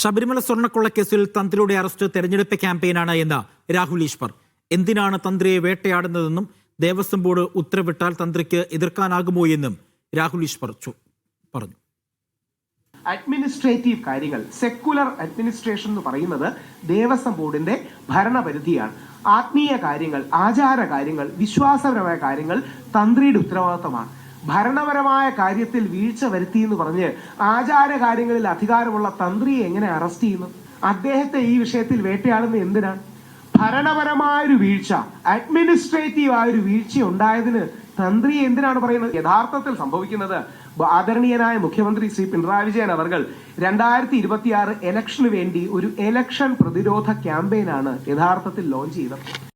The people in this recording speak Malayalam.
ശബരിമല സ്വർണക്കൊള്ളക്കേസിൽ തന്ത്രിയുടെ അറസ്റ്റ് തെരഞ്ഞെടുപ്പ് ക്യാമ്പയിനാണ് എന്ന് രാഹുൽ ഈശ്വർ. എന്തിനാണ് തന്ത്രിയെ വേട്ടയാടുന്നതെന്നും ദേവസ്വം ബോർഡ് ഉത്തരവിട്ടാൽ തന്ത്രിക്ക് എതിർക്കാനാകുമോ എന്നും രാഹുൽ ഈശ്വർ പറഞ്ഞു. അഡ്മിനിസ്ട്രേറ്റീവ് കാര്യങ്ങൾ സെക്കുലർ അഡ്മിനിസ്ട്രേഷൻ എന്ന് പറയുന്നത് ദേവസ്വം ബോർഡിന്റെ ഭരണപരിധിയാണ്. ആത്മീയ കാര്യങ്ങൾ ആചാര കാര്യങ്ങൾ വിശ്വാസപരമായ കാര്യങ്ങൾ തന്ത്രിയുടെ ഉത്തരവാദിത്തമാണ്. ഭരണപരമായ കാര്യത്തിൽ വീഴ്ച വരുത്തി എന്ന് പറഞ്ഞ് ആചാര കാര്യങ്ങളിൽ അധികാരമുള്ള തന്ത്രിയെ എങ്ങനെ അറസ്റ്റ് ചെയ്യുന്നു? അദ്ദേഹത്തെ ഈ വിഷയത്തിൽ വേട്ടയാടുന്ന എന്തിനാണ് ഭരണപരമായൊരു വീഴ്ച അഡ്മിനിസ്ട്രേറ്റീവ് ആയ ഒരു വീഴ്ച ഉണ്ടായതിന് തന്ത്രി എന്തിനാണ് പറയുന്നത്? യഥാർത്ഥത്തിൽ സംഭവിക്കുന്നത് ആദരണീയനായ മുഖ്യമന്ത്രി ശ്രീ പിണറായി വിജയൻ അവർ രണ്ടായിരത്തി ഇരുപത്തിയാറ് ഇലക്ഷന് വേണ്ടി ഒരു ഇലക്ഷൻ പ്രതിരോധ ക്യാമ്പയിനാണ് യഥാർത്ഥത്തിൽ ലോഞ്ച് ചെയ്തത്.